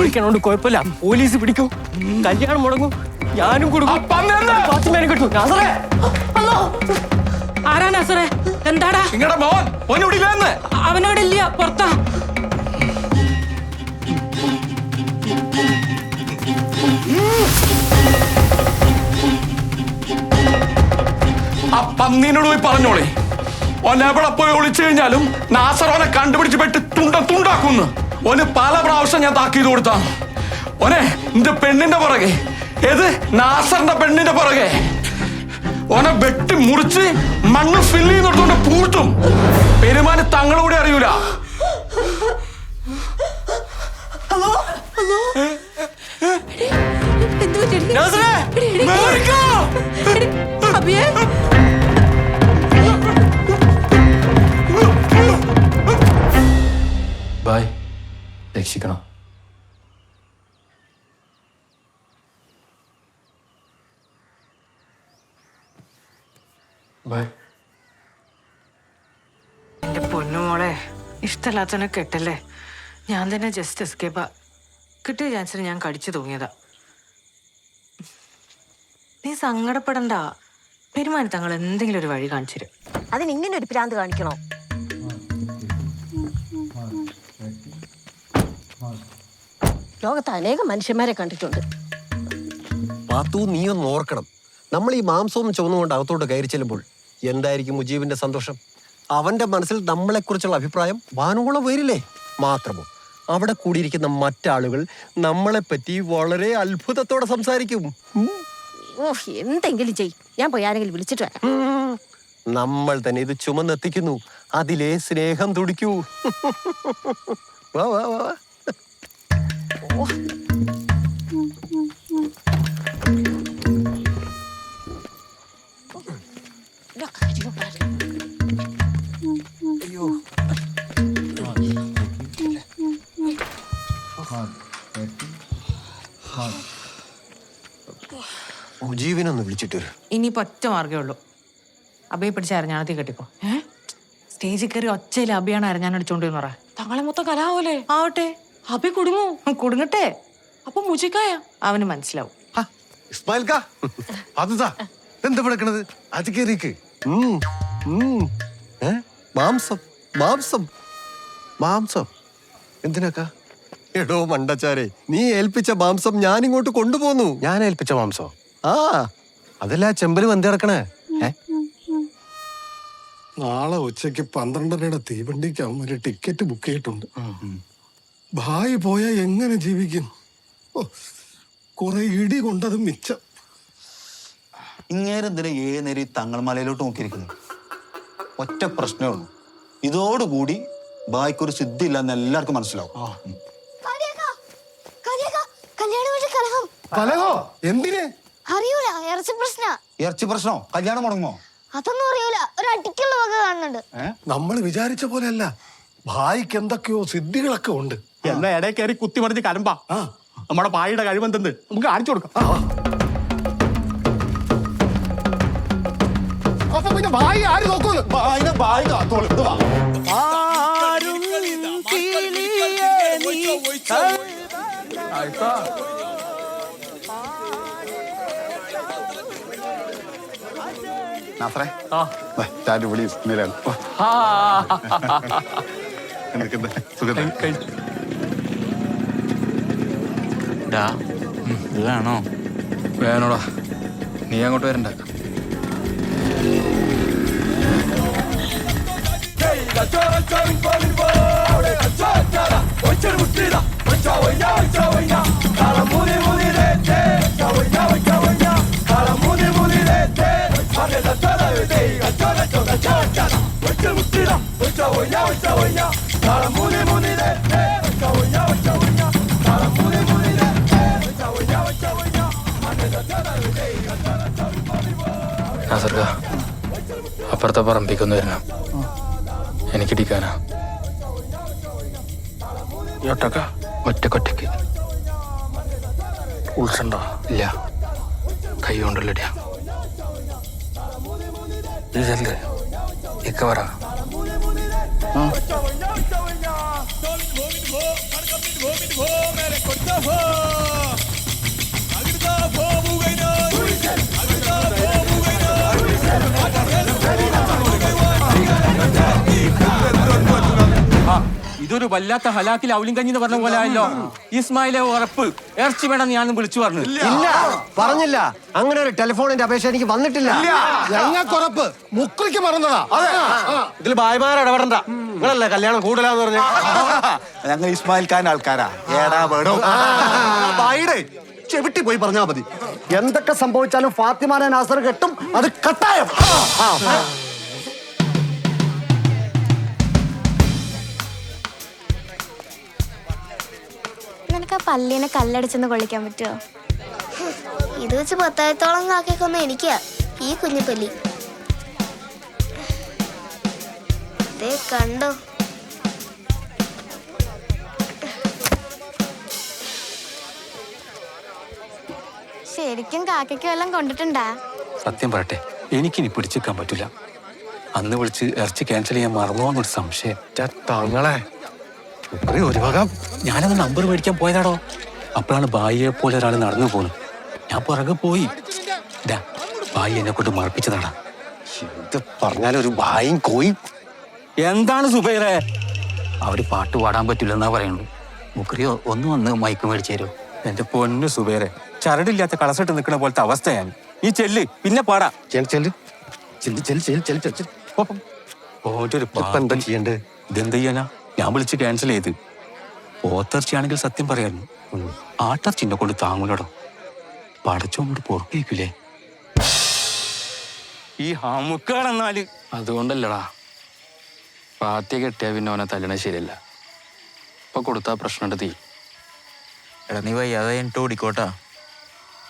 പൊളിക്കണോണ്ട് കുഴപ്പമില്ല. പോലീസ് പിടിക്കും. കല്യാണം മുടങ്ങും. ഞാനും കൊടുക്കും. ഫാത്തിമേനെ കിട്ടും. നാസറേ. ആരാ നസറേ? എന്താടാ? നിങ്ങളുടെ മോൻ. മോൻ ഇവിടെ ഇല്ലെന്ന്. അവനോട് ഇല്ല. പുറത്താ. ആ പന്നീനോട് പോയി പറഞ്ഞോളെ. ഓൻ എവിടെ പോയി ഒളിച്ചു കഴിഞ്ഞാലും നാസർ ഓനെ കണ്ടുപിടിച്ച് പെട്ട് തുണ്ട തുണ്ടാക്കുന്നു. ഓന് പല പ്രാവശ്യം ഞാൻ താക്കീത് കൊടുത്താണ് ഓനെ നിന്റെ പെണ്ണിന്റെ പുറകെ. ഏത്? നാസറിന്റെ പെണ്ണിന്റെ പുറകെ. ഓനെ വെട്ടി മുറിച്ച് മണ്ണ് ഫില്ല് ചെയ്തോണ്ട് പൂട്ടും പെരുമാന് തങ്ങളൂടെ അറിയൂല. ഹലോ? മേടിക്കോ? അബിയേ ബായ് രക്ഷിക്കണം ബായ് എന്റെ പൊന്നുമോളെ ഇഷ്ടമല്ലാത്തവനെ കെട്ടല്ലേ? ഞാൻ തന്നെ ജസ്റ്റ് എസ്കേപ്പാ കിട്ടിയ ചാൻസിന് ഞാൻ കടിച്ചു തൂങ്ങിയതാ. നീ സങ്കടപ്പെടണ്ട. പെരുമാനത്തങ്ങൾ എന്തെങ്കിലും ഒരു വഴി കാണിച്ചു തരും. അതിന് ഇങ്ങനെ ഒരു പ്രാന്ത് കാണിക്കണോ? ലോകത്ത് അനേകം മനുഷ്യന്മാരെ കണ്ടിട്ടുണ്ട്. പാത്തു നീ ഒന്ന് ഓർക്കണം. നമ്മൾ ഈ മാംസവും ചുവന്നുകൊണ്ട് അകത്തോട്ട് കയറി ചെല്ലുമ്പോൾ എന്തായിരിക്കും മുജീബിന്റെ സന്തോഷം? അവന്റെ മനസ്സിൽ നമ്മളെക്കുറിച്ചുള്ള അഭിപ്രായം വാനോളം വരില്ലേ? മാത്രമോ അവിടെ കൂടിയിരിക്കുന്ന മറ്റാളുകൾ നമ്മളെപ്പറ്റി വളരെ അത്ഭുതത്തോടെ സംസാരിക്കും. ഓ എന്തെങ്കിലും ചെയ്. ഞാൻ പോയി ആരെങ്കിലും വിളിച്ചിട്ട് വരാം. ഉം. നമ്മൾ തന്നെ ഇത് ചുമന്നെത്തിക്കുന്നു. അതിലെ സ്നേഹം തുടിക്കൂ. വാ വാ വാ വാ. മുജീബിനൊന്ന് വിളിച്ചിട്ട് വരൂ. ഇനി ഒറ്റ മാർഗേ ഉള്ളൂ. അബയെ പിടിച്ച് അരഞ്ഞാണത്തി കെട്ടിക്കോ. സ്റ്റേജിൽ കയറി ഒച്ചയിൽ അബിയാണ് അരഞ്ഞാൻ അടിച്ചോണ്ടിരുന്നറ പറ. തങ്ങളെ മൊത്തം കലാവൂലേ ആവട്ടെ. അബി കുടുങ്ങൂ. കുടുങ്ങട്ടെ. അപ്പൊ മുജിക്കായ? അവന് മനസ്സിലാവും. ഇസ്മായിൽ കാ അതുതാ എന്താ അത്? മാംസം മാംസം. മാംസം. എന്തിനാക്കാ? എടോ മണ്ടച്ചാരെ നീ ഏൽപ്പിച്ച മാംസം ഞാൻ ഇങ്ങോട്ട് കൊണ്ടുപോന്നു. ഞാൻ ഏൽപ്പിച്ച മാംസം? ആ അതല്ല ചെമ്പൽ വന്ത് കിടക്കണേ. നാളെ ഉച്ചയ്ക്ക് പന്ത്രണ്ടരയുടെ തീവണ്ടിക്ക് ഒരു ടിക്കറ്റ് ബുക്ക് ചെയ്തിട്ടുണ്ട്. ഭായി പോയാൽ എങ്ങനെ ജീവിക്കും? ഓ, കുറെ ഇടി കൊണ്ടത് മിച്ചം. ഇങ്ങേരെന്തിനാ ഏത് നേരം ഈ തങ്ങൾമലയിലോട്ട് നോക്കിയിരിക്കുന്നത് ഒറ്റ പ്രശ്നമേ ഉള്ളൂ. ഇതോടുകൂടി ബായ്ക്കൊരു സിദ്ധി ഇല്ലെന്ന് എല്ലാവർക്കും മനസ്സിലാവും. ഉം. കലഹം. കലഹോ? എന്തിനെ? അറിയൂല ഇറച്ചി പ്രശ്ന. ഇറച്ചി പ്രശ്നോ? കല്യാണം മുടങ്ങോ അതൊന്നും അറിയൂല. ഒരു അടിക്കുള്ള വക കാണുന്നുണ്ട്. നമ്മൾ വിചാരിച്ച പോലെയല്ല. ഭായിക്ക് എന്തൊക്കെയോ സിദ്ധികളൊക്കെ ഉണ്ട്. എന്നാ ഇടയിൽ കയറി കുത്തി മറിഞ്ഞ് കലമ്പാ ആ. നമ്മുടെ പായുടെ കഴിവെന്തെന്ന് നമുക്ക് കാണിച്ചു കൊടുക്കാം. അപ്പൊ പിന്നെ ആര് നോക്കൂന്ന് ബായിനെ ബായി കാത്തോളൂ. ഇത് വാ. നാസറേ. ദേ, ചാരു വിളി നിലാണ് എന്തൊക്കെയുണ്ട് സുഖം ഇത് വേണോ? വേണോടാ. നീ അങ്ങോട്ട് വരണ്ട. നാസർക്ക അപ്പുറത്തെ പറമ്പിക്കൊന്ന് വരണം. എനിക്ക് ഇടിക്കാനാ. ഒറ്റക്ക? ഒറ്റക്കൊറ്റക്ക്. ഉൾസണ്ടോ ഇല്ല. കൈ കൊണ്ടല്ലടിയാ. ഇതല്ലേ ഇക്ക പറ. ഇതൊരു വല്ലാത്ത ഹലാക്കിൽ അവലും കഞ്ഞി എന്ന് പറഞ്ഞ പോലെ ആയല്ലോ. ഇസ്മായിലെ ഉറപ്പ്. ഇറച്ചി വേണം ഞാൻ വിളിച്ചു പറഞ്ഞു. ഇല്ല. പറഞ്ഞില്ല. അങ്ങനെ ഒരു ടെലിഫോണിന്റെ അപേക്ഷ എനിക്ക് വന്നിട്ടില്ല. ഞങ്ങൾക്കുറപ്പ്. മുക്രിക്ക് മറന്നതാ. ഇതിൽ ഭായിമാർ ഇടപെടണ്ട. നിങ്ങളല്ലേ കല്യാണം കൂടുതലാന്ന് പറഞ്ഞു? ഞങ്ങൾ ഇസ്മായിൽ ഖാൻ ആൾക്കാരാ. ഏടാ വേണം. ചെവിട്ടി പോയി പറഞ്ഞാ മതി. എന്തൊക്കെ സംഭവിച്ചാലും ഫാത്തിമാനെ നാസർ കെട്ടും അത് കട്ടായം. നിനക്ക് ആ പല്ലിനെ കല്ലടിച്ചെന്ന് കൊള്ളിക്കാൻ പറ്റുമോ ഇത് വെച്ച് പത്തായിരത്തോളം കാക്കൊന്ന് എനിക്കാ. ഈ കുഞ്ഞു പല്ലി ദേ കണ്ടോ? ശരിക്കും കാക്കയ്ക്ക് വല്ലതും കൊണ്ടിട്ടുണ്ടാ? സത്യം പറയട്ടെ എനിക്കിനി പിടിച്ചിക്കാൻ പറ്റില്ല അന്ന് വിളിച്ച് ഇറച്ചി ക്യാൻസൽ ചെയ്യാൻ മറന്നോന്നൊരു സംശയം. തങ്ങളെ ഒരു വക. ഞാനത് നമ്പർ മേടിക്കാൻ പോയതാടോ. അപ്പോഴാണ് ബായിയെ പോലെ ഒരാൾ നടന്നു പോകുന്നു ഞാൻ പുറകെ പോയി. ഭായി ബായി എന്നെ കൊണ്ട് മറപ്പിച്ചതാടാ. ഇത് പറഞ്ഞാലൊരു ഭായും കോയും. എന്താണ് സുബൈറെ? അവർ പാട്ട് പാടാൻ പറ്റില്ലെന്നാ പറയുന്നു മുക്രിയോ ഒന്ന് വന്ന് മയക്കു മേടിച്ചു തരുമോ എന്റെ പൊന്നു സുബൈറെ ചരടില്ലാത്ത കളസിട്ട് നിൽക്കുന്ന പോലത്തെ അവസ്ഥയാണ്. നീ ചെല്ല് പിന്നെ പാടാ. ഇതെന്ത് ചെയ്യാനാ? ഞാൻ വിളിച്ച് ക്യാൻസൽ ചെയ്ത്. ഓത്തർച്ചയാണെങ്കിൽ സത്യം പറയായിരുന്നു ആട്ടർച്ചിന്റെ കൊണ്ട് താങ്ങൂലടോ. പടച്ചോണ്ട് പൊറുപ്പിക്കൂലേ ഈ ഹാമുക്കാണെന്നാൽ. അതുകൊണ്ടല്ലടാ. പാത്തിയ കെട്ടിയ പിന്നെ ഓനെ തല്ലണ ശരിയല്ല. ഇപ്പൊ കൊടുത്താ പ്രശ്നമുണ്ട് തീ. എടാ നീ വയ്യാതെ എന്നിട്ട് ഓടിക്കോട്ടാ.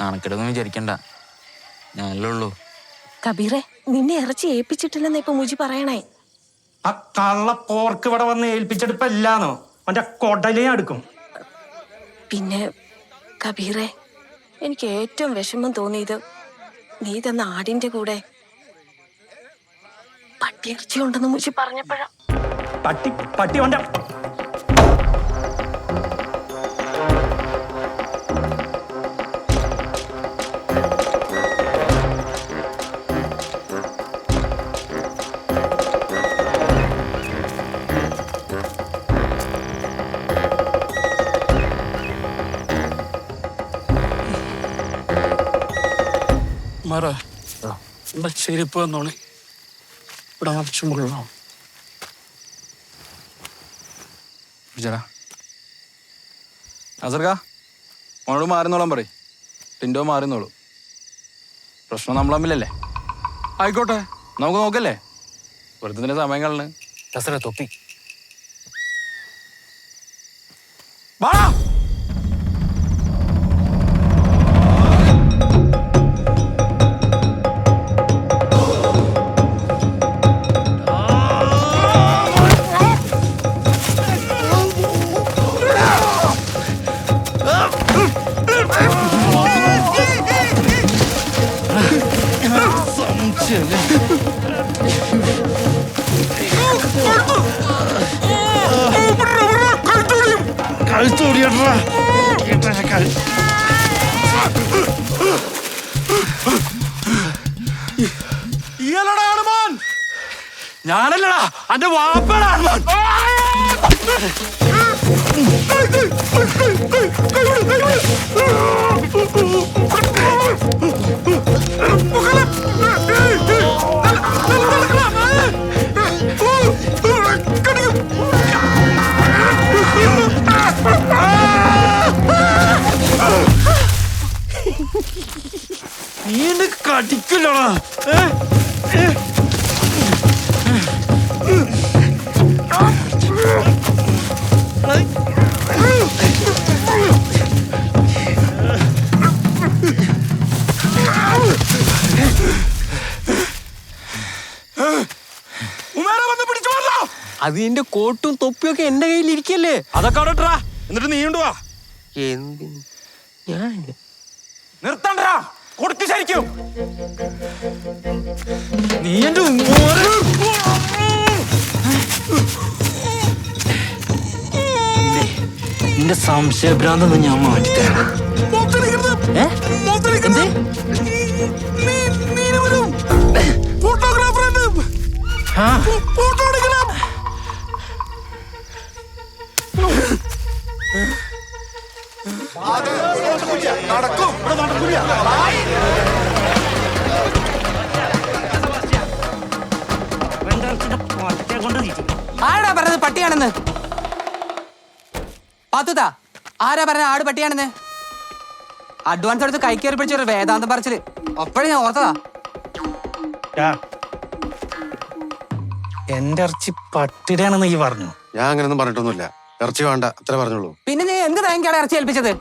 നാണക്കെടൊന്നും വിചാരിക്കണ്ട. ഞാനല്ലേ ഉള്ളൂ. കബീറെ നിന്നെ ഇറച്ചി ഏൽപ്പിച്ചിട്ടില്ലെന്ന് ഇപ്പൊ മുജി പറയണേ? ആ കള്ള പോർക്ക് ഇവിടെ വന്ന് ഏൽപ്പിച്ചെടുപ്പല്ലാന്നോ അവന്റെ കൊടലേ അടുക്കും. പിന്നെ കബീറെ എനിക്ക് ഏറ്റവും വിഷമം തോന്നിയത് നീ തന്ന ആടിന്റെ കൂടെ പട്ടിയിറച്ചി ഉണ്ടെന്ന് മുജി പറഞ്ഞപ്പോഴാ. പട്ടി പട്ടി അവന്റെ മറ. എന്താ ചെരുപ്പ് വന്നോളെ ഇവിടെ ആവശ്യമുള്ള വിളിച്ചടാ അസർക്ക മോനോട് മാറുന്നോളാൻ പറയും. ടിൻഡോ മാറുന്നോളൂ. പ്രശ്നം നമ്മൾ തമ്മിലല്ലേ? ആയിക്കോട്ടെ. നമുക്ക് നോക്കല്ലേ? വെറുതെ ഇതിന്റെ സമയം കളണ് ദസറ തൊപ്പി. ഇയാളടാ ഹനുമാൻ? ഞാനല്ലടാ അന്റെ വാപ്പടാ ഹനുമാൻ. നീ എന്നെ കടിക്കില്ലടാ അത് എന്റെ കോട്ടും തൊപ്പിയൊക്കെ എന്റെ കയ്യിൽ ഇരിക്കല്ലേ? അതൊക്കെ അവിടെ എന്നിട്ട് നീ ഉണ്ടുവാ എന്തിന്? ഞാൻ നിർത്തണ്ടാ. കൊടുക്ക് ശരിക്കും. നീ എന്റെ നിന്റെ സംശയഭ്രാന്തൊന്നും ഞാൻ മാറ്റിത്തരാം? എന്ത്? ആ. പാത്തുതാ ആരാ പറഞ്ഞ ആട് പട്ടിയാണെന്ന്? അഡ്വാൻസ് എടുത്ത് കൈ കയറി പിടിച്ചൊരു വേദാന്തം പറച്ചിൽ. അപ്പോഴും ഞാൻ ഓർത്തതാ. എന്റെ ഇറച്ചി പട്ടിടയാണെന്ന് ഈ പറഞ്ഞു. ഞാൻ അങ്ങനെയൊന്നും പറഞ്ഞിട്ടൊന്നുമില്ല. ഇറച്ചി വേണ്ട അത്ര പറഞ്ഞോളൂ പിന്നെ നീ എന്ത് തേങ്ങയാണ് ഇറച്ചി ഏൽപ്പിച്ചത്?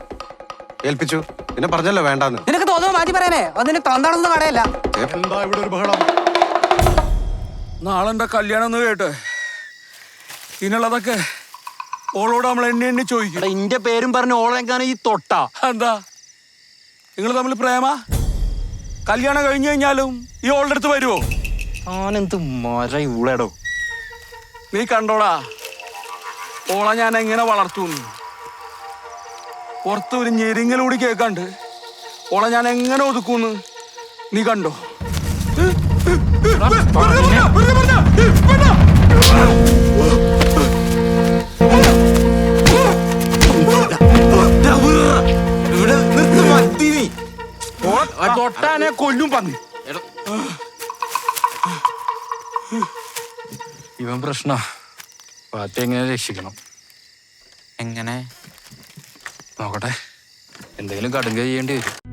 ഏൽപ്പിച്ചു. പിന്നെ പറഞ്ഞല്ലോ വേണ്ടെന്ന്. നിനക്ക് തോന്നുന്നു മാറ്റി പറയാനേ? അതിന് തൊണ്ടാണെന്ന് കടയല്ല എന്താ ഇവിടെ ഒരു ബഹളം? നാളെ കല്യാണം ഒന്ന് കേട്ടെ. ഇതിനുള്ളതൊക്കെ ഓളോട് നമ്മൾ എന്നെ എണ്ണി ചോദിക്കും. എന്റെ പേരും പറഞ്ഞ് ഓളെങ്കാണ് ഈ തൊട്ട? എന്താ നിങ്ങൾ തമ്മിൽ പ്രേമ? കല്യാണം കഴിഞ്ഞു കഴിഞ്ഞാലും ഈ ഓളുടെ അടുത്ത് വരുമോ ആനെന്ത് മര ഇവളെടോ. നീ കണ്ടോടാ ഓള ഞാൻ എങ്ങനെ വളർത്തുന്നു പുറത്ത് ഒരു ഞെരിങ്ങലൂടി കേൾക്കാണ്ട് ഓള ഞാൻ എങ്ങനെ ഒതുക്കുന്നു നീ കണ്ടോ? തൊട്ടാനെ കൊല്ലും പന്നി. ഇവൻ പ്രശ്ന. പാത്തി എങ്ങനെ രക്ഷിക്കണം? എങ്ങനെ? നോക്കട്ടെ. എന്തെങ്കിലും കടുങ്ക ചെയ്യേണ്ടി വരും.